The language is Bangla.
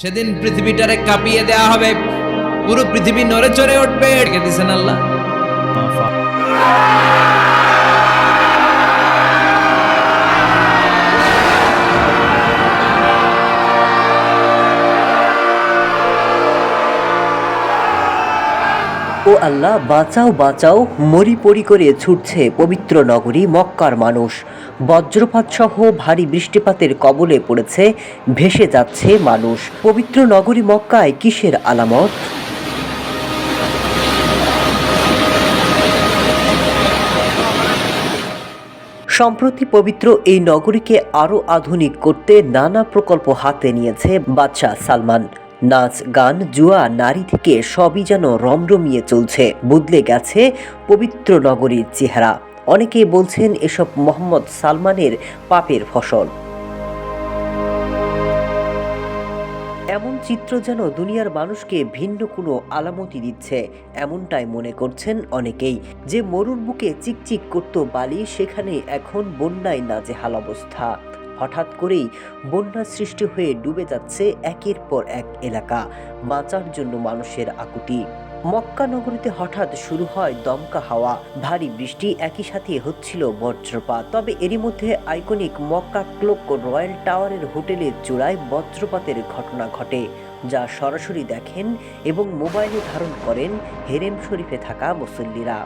সেদিন পৃথিবীটারে কাঁপিয়ে দেয়া হবে। পুরো পৃথিবী নড়ে চড়ে উঠবে রেখে আল্লাহ। ও আল্লাহ, বাঁচাও বাঁচাও, মরি পরি করে ছুটছে পবিত্র নগরী মক্কার মানুষ। বজ্রপাত সহ ভারী বৃষ্টিপাতের কবলে পড়েছে, ভেসে যাচ্ছে মানুষ। পবিত্র নগরী মক্কায় কিসের আলামত? সম্প্রতি পবিত্র এই নগরীকে আরও আধুনিক করতে নানা প্রকল্প হাতে নিয়েছে বাদশাহ সালমান। নাচ, গান, জুয়া, নারী থেকে সবই যেন রমরমিয়ে চলছে। বদলে গেছে পবিত্র নগরীর চেহারা। অনেকেই বলছেন এসব মোহাম্মদ সালমানের পাপের ফসল। এমন চিত্র যেন দুনিয়ার মানুষকে ভিন্ন কোনো আলামতি দিচ্ছে, এমনটাই মনে করছেন অনেকেই। যে মরুর বুকে চিকচিক করত বালি, সেখানে এখন বন্যায় নাজেহাল অবস্থা। হঠাৎ করেই বন্যা সৃষ্টি হয়ে ডুবে যাচ্ছে একের পর এক এলাকা। বাঁচার জন্য মানুষের আকুতি। মক্কা নগরীতে হঠাৎ শুরু হয় দমকা হাওয়া। ভারী বৃষ্টি একই সাথে হচ্ছিল বজ্রপাত। তবে এরই মধ্যে আইকনিক মক্কা ক্লোক রয়্যাল টাওয়ারের হোটেলের চূড়ায় বজ্রপাতের ঘটনা ঘটে, যা সরাসরি দেখেন এবং মোবাইলে ধারণ করেন হেরেম শরীফে থাকা মুসল্লিরা।